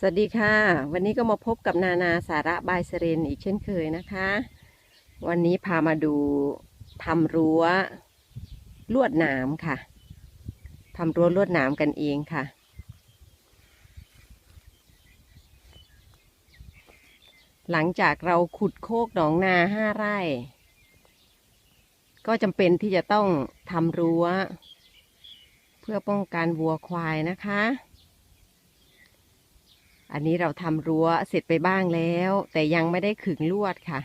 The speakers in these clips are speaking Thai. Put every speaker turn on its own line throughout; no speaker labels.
สวัสดีค่ะ วันนี้ก็มาพบกับนานาสาระบายเซเรนอีกเช่นเคยนะคะ วันนี้พามาดูทำรั้วลวดหนามค่ะทำรั้วลวดหนามกันเองค่ะ หลังจากเราขุดโคกหนองนาห้าไร่ ก็จำเป็นที่จะต้องทำรั้ว เพื่อป้องกันวัวควายนะคะ อันนี้เราทำรั้วเสร็จไปบ้างแล้ว แต่ยังไม่ได้ขึงลวดค่ะ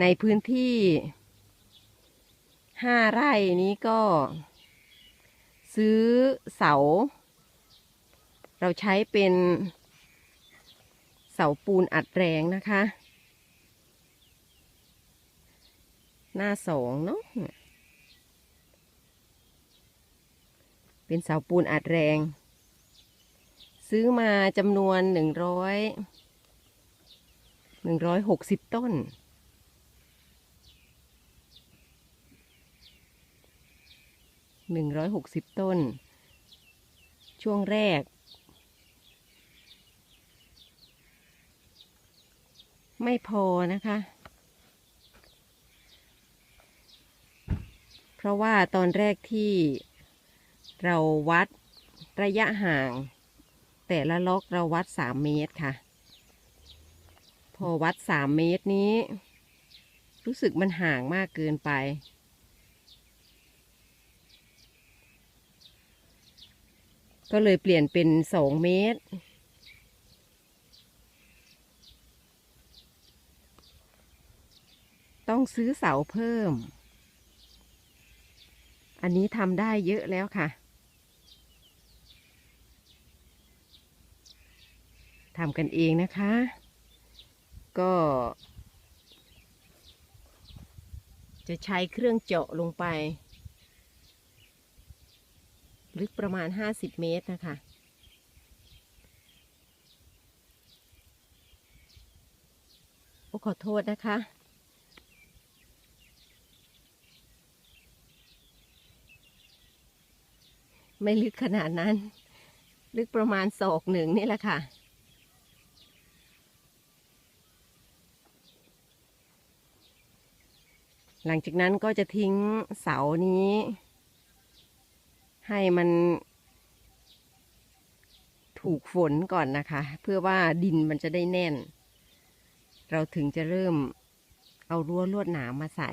ในพื้นที่ห้าไร่นี้ก็ ซื้อเสา เราใช้เป็นเสาปูนอัดแรงนะคะ หน้าสองเนาะ เป็นเสาปูนอัดแรง ซื้อมาจำนวนหนึ่งร้อยหนึ่งร้อยหกสิบต้น หนึ่งร้อยหกสิบต้น ช่วงแรก ไม่พอนะคะ เพราะว่าตอนแรกที่ เราวัดระยะห่าง แต่ละล็อกเราวัดสามเมตรค่ะ พอวัดสามเมตรนี้ รู้สึกมันห่างมากเกินไป ก็เลยเปลี่ยนเป็นสองเมตรต้องซื้อเสาเพิ่ม อันนี้ทำได้เยอะแล้วค่ะ ทำกันเองนะคะ ก็ จะใช้เครื่องเจาะลงไป ลึกประมาณ 50 เมตรนะคะโอ้ขอโทษนะคะ ไม่ลึกขนาดนั้น ลึกประมาณศอกหนึ่งนี่แหละค่ะ หลังจากนั้นก็จะทิ้งเสานี้ ให้มัน ถูกฝนก่อนนะคะ เพื่อว่าดินมันจะได้แน่น เราถึงจะเริ่มเอารั้วลวดหนามมาใส่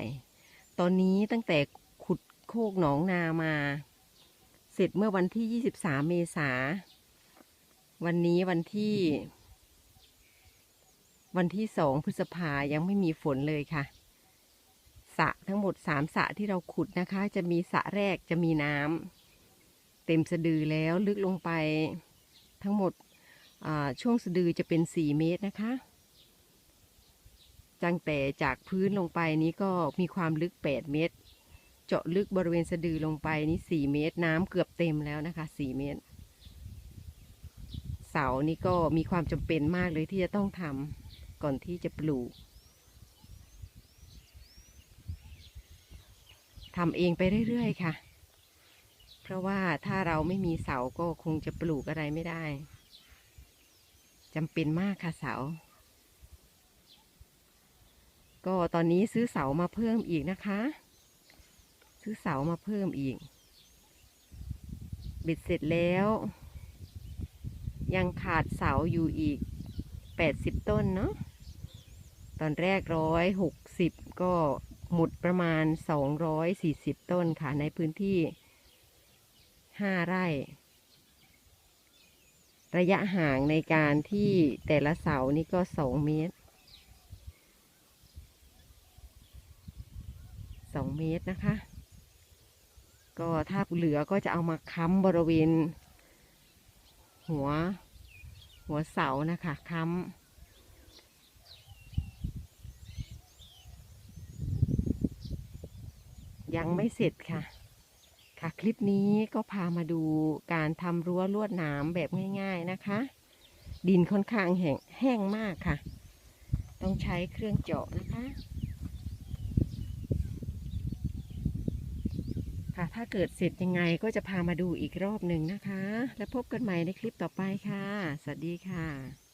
ตอนนี้ตั้งแต่ขุดโคกหนองนามา เสร็จเมื่อวันที่ 23 เมษา วันนี้วันที่ วันที่สองพฤษภายังไม่มีฝนเลยค่ะ สระทั้งหมดสามสระที่เราขุดนะคะ จะมีสระแรกจะมีน้ำเต็มสะดือแล้วลึกลงไปทั้งหมดช่วงสะดือจะเป็นสี่เมตรนะคะจังแต่จากพื้นลงไปนี้ก็มีความลึกแปดเมตร เจาะลึกบริเวณสะดือลงไปนี่สี่เมตร น้ำเกือบเต็มแล้วนะคะสี่เมตร เสานี่ก็มีความจำเป็นมากเลยที่จะต้องทำก่อนที่จะปลูก ทำเองไปเรื่อยๆค่ะ เพราะว่าถ้าเราไม่มีเสาก็คงจะปลูกอะไรไม่ได้จำเป็นมากค่ะเสา ก็ตอนนี้ซื้อเสามาเพิ่มอีกนะคะ ซื้อเสามาเพิ่มอีก บิดเสร็จแล้ว ยังขาดเสาอยู่อีกแปดสิบต้นเนาะ ตอนแรกร้อยหกสิบก็ หมุดประมาณสองร้อยสี่สิบต้นค่ะ ในพื้นที่ห้าไร่ ระยะห่างในการที่แต่ละเสานี่ก็สองเมตรสองเมตรนะคะ ก็ถ้าเหลือก็จะเอามาค้ำบริเวณ หัว หัวเสานะคะค้ำ ยังไม่เสร็จค่ะ ค่ะคลิปนี้ก็พามาดูการทำรั้วลวดหนามแบบง่าย ๆนะคะ ดินค่อนข้างแห้งแห้งมากค่ะ ต้องใช้เครื่องเจาะนะคะ ค่ะถ้าเกิดเสร็จยังไงก็จะพามาดูอีกรอบหนึ่งนะคะ แล้วพบกันใหม่ในคลิปต่อไปค่ะ สวัสดีค่ะ